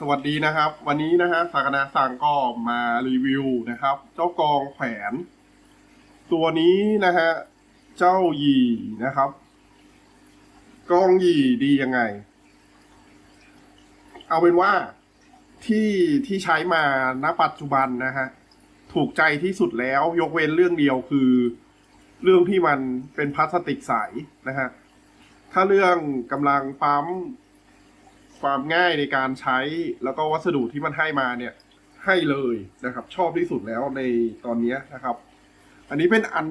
สวัสดีนะครับ วันนี้นะฮะสากนาสั่งก็มารีวิวนะครับ เจ้ากองแขวน ตัวนี้นะฮะเจ้าหยีนะครับ กองหยีดียังไง เอาเป็นว่าที่ที่ใช้มาณปัจจุบันนะฮะถูกใจที่สุดแล้วยกเว้นเรื่องเดียวคือ เรื่องที่มันเป็นพลาสติกใสนะฮะถ้าเรื่องกำลังปั๊ม ความง่ายในการใช้แล้วก็วัสดุที่มันให้มาเนี่ยให้เลยนะครับ ชอบที่สุดแล้วในตอนนี้นะครับ อันนี้เป็นอัน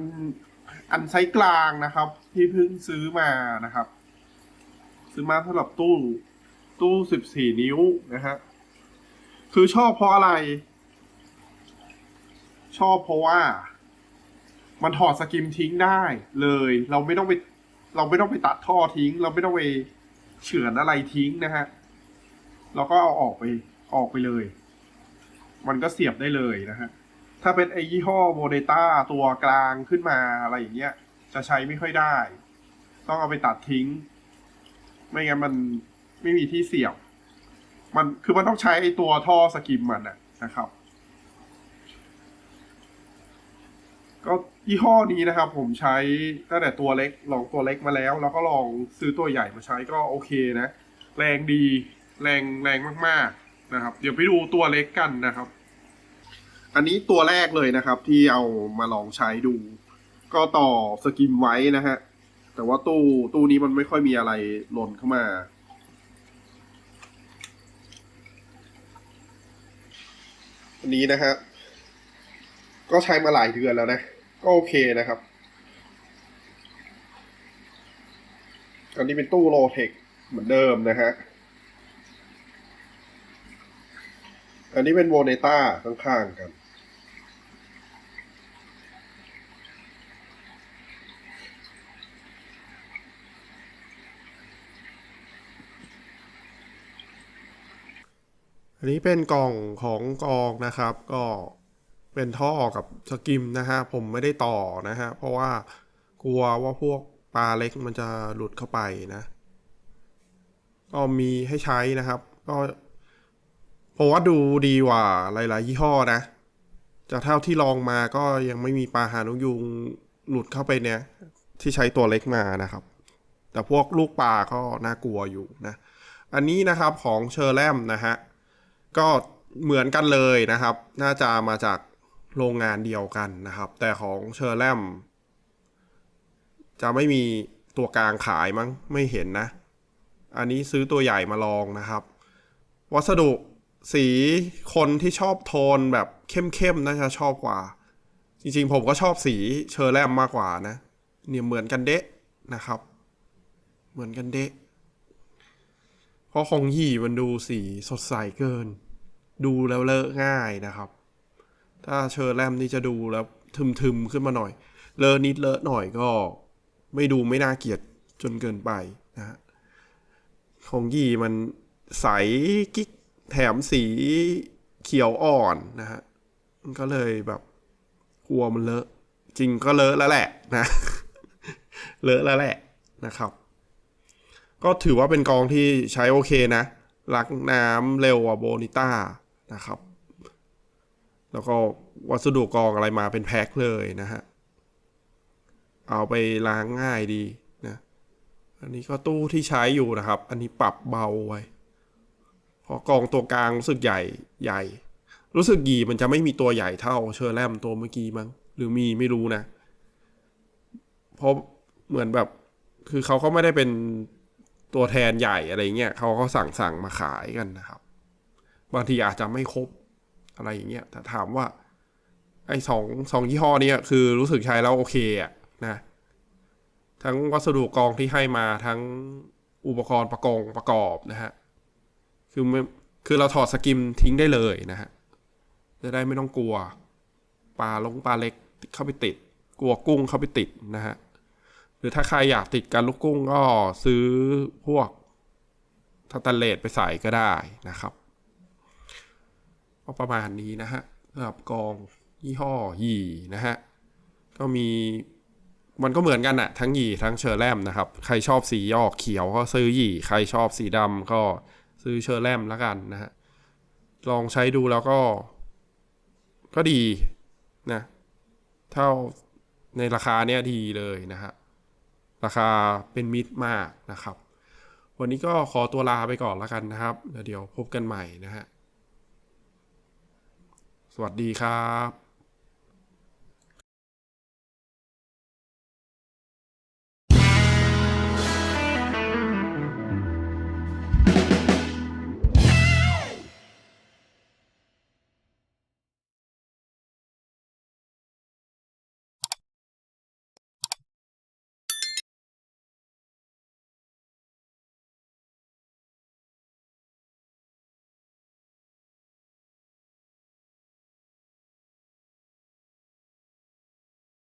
อันไซส์กลางนะครับ ที่เพิ่งซื้อมานะครับ ซื้อมาสำหรับตู้ตู้สิบสี่นิ้วนะฮะคือชอบเพราะอะไร ชอบเพราะว่า มันถอดสกิมทิ้งได้เลย เราไม่ต้องไป เราไม่ต้องไปตัดท่อทิ้ง เราไม่ต้องไปเฉือนอะไรทิ้งนะฮะ เราก็เอาออกไปออกไปเลย มันก็เสียบได้เลยนะฮะ ถ้าเป็นไอยี่ห้อโมเดต้าตัวกลางขึ้นมาอะไรอย่างเงี้ย จะใช้ไม่ค่อยได้ ต้องเอาไปตัดทิ้ง ไม่งั้นมันไม่มีที่เสียบ มันคือมันต้องใช้ไอตัวท่อสกิมมันนะนะครับ ก็ยี่ห้อนี้นะครับ ผมใช้ตั้งแต่ตัวเล็กลองตัวเล็กมาแล้ว แล้วก็ลองซื้อตัวใหญ่มาใช้ก็โอเคนะ แรงดี แรงแรงมากๆนะครับ เดี๋ยวไปดูตัวเล็กกันนะครับ อันนี้ตัวแรกเลยนะครับ ที่เอามาลองใช้ดู ก็ต่อสกิมไว้นะฮะแต่ว่าตู้ตู้นี้มันไม่ค่อยมีอะไรหล่นเข้ามา อันนี้นะฮะก็ใช้มาหลายเดือนแล้วนะ ก็โอเคนะครับ อันนี้เป็นตู้โลเทคเหมือนเดิมนะฮะ อันนี้เป็นโวเนต้าข้างๆกัน อันนี้เป็นกล่องของกองนะครับ ก็เป็นท่อกับสกิมนะฮะ ผมไม่ได้ต่อนะฮะ เพราะว่ากลัวว่าพวกปลาเล็กมันจะหลุดเข้าไปนะ ก็มีให้ใช้นะครับ ก็ ผมว่าดูดีกว่าหลาย ๆ ยี่ห้อนะจากเท่าที่ลองมาก็ยังไม่มีปลาหานกยุงหลุดเข้าไปเนี่ย ที่ใช้ตัวเล็กมานะครับ แต่พวกลูกปลาก็น่ากลัวอยู่นะ อันนี้นะครับของเชอร์แลมนะฮะ ก็เหมือนกันเลยนะครับ น่าจะมาจากโรงงานเดียวกันนะครับ แต่ของเชอร์แลมจะไม่มีตัวกลางขายมั้งไม่เห็นนะ อันนี้ซื้อตัวใหญ่มาลองนะครับ วัสดุ สีคนที่ชอบโทนแบบเข้มๆน่าจะชอบกว่า จริงๆผมก็ชอบสีเชอร์แลมมากกว่านะ เนี่ยเหมือนกันเดะนะครับ เหมือนกันเดะเพราะของหยี่มันดูสีสดใสเกิน ดูแล้วเลอะง่ายนะครับ ถ้าเชอร์แลมนี่จะดูแล้วทึมๆขึ้นมาหน่อย เลอะนิดเลอะหน่อยก็ไม่ดูไม่น่าเกลียดจนเกินไปนะของหยี่มันใสกิ๊ก แถมสีเขียวอ่อนนะฮะก็เลยแบบกลัวมันเลอะ จริงก็เลอะแล้วแหละนะ เลอะแล้วแหละนะครับ ก็ถือว่าเป็นกองที่ใช้โอเคนะรักน้ำเร็วกว่าโบนิต้านะครับ แล้วก็วัสดุกองอะไรมาเป็นแพ็คเลยนะฮะ เอาไปล้างง่ายดีนะ อันนี้ก็ตู้ที่ใช้อยู่นะครับ อันนี้ปรับเบาไว้ พราะกองตัวกลางรู้สึกใหญ่ใหญ่ รู้สึกหยีมันจะไม่มีตัวใหญ่เท่าเชอร์แลมตัวเมื่อกี้มั้งหรือมีไม่รู้นะเพราะเหมือนแบบ คือเขาก็ไม่ได้เป็นตัวแทนใหญ่อะไรเงี้ยเขาก็สั่งสั่งมาขายกันนะครับ บางทีอาจจะไม่ครบอะไรอย่างเงี้ยแต่ถามว่า ไอ้สองสองยี่ห้อนี้คือรู้สึกใช้แล้วโอเคอะนะ ทั้งวัสดุกองที่ให้มาทั้งอุปกรณ์ประกองประกอบนะฮะ คือไม่คือเราถอดสกิมทิ้งได้เลยนะฮะ จะได้ไม่ต้องกลัวปลาลงปลาเล็กเข้าไปติด กลัวกุ้งเข้าไปติดนะฮะ หรือถ้าใครอยากติดกันลูกกุ้งก็ซื้อพวกทัตเตเลตไปใส่ก็ได้นะครับก็ประมาณนี้นะฮะสำหรับกองยี่ห้อหยี่นะฮะ ก็มีมันก็เหมือนกันอะทั้งหยี่ทั้งเชอร์แลมนะครับ ใครชอบสีออกเขียวก็ซื้อหยี่ใครชอบสีดำก็ ซื้อเชอร์แลมแล้วกันนะฮะ ลองใช้ดูแล้วก็ ก็ดีนะ เท่าในราคาเนี้ยดีเลยนะฮะ ราคาเป็นมิตรมากนะครับ วันนี้ก็ขอตัวลาไปก่อนแล้วกันนะครับแล้วเดี๋ยวพบกันใหม่นะฮะ สวัสดีครับ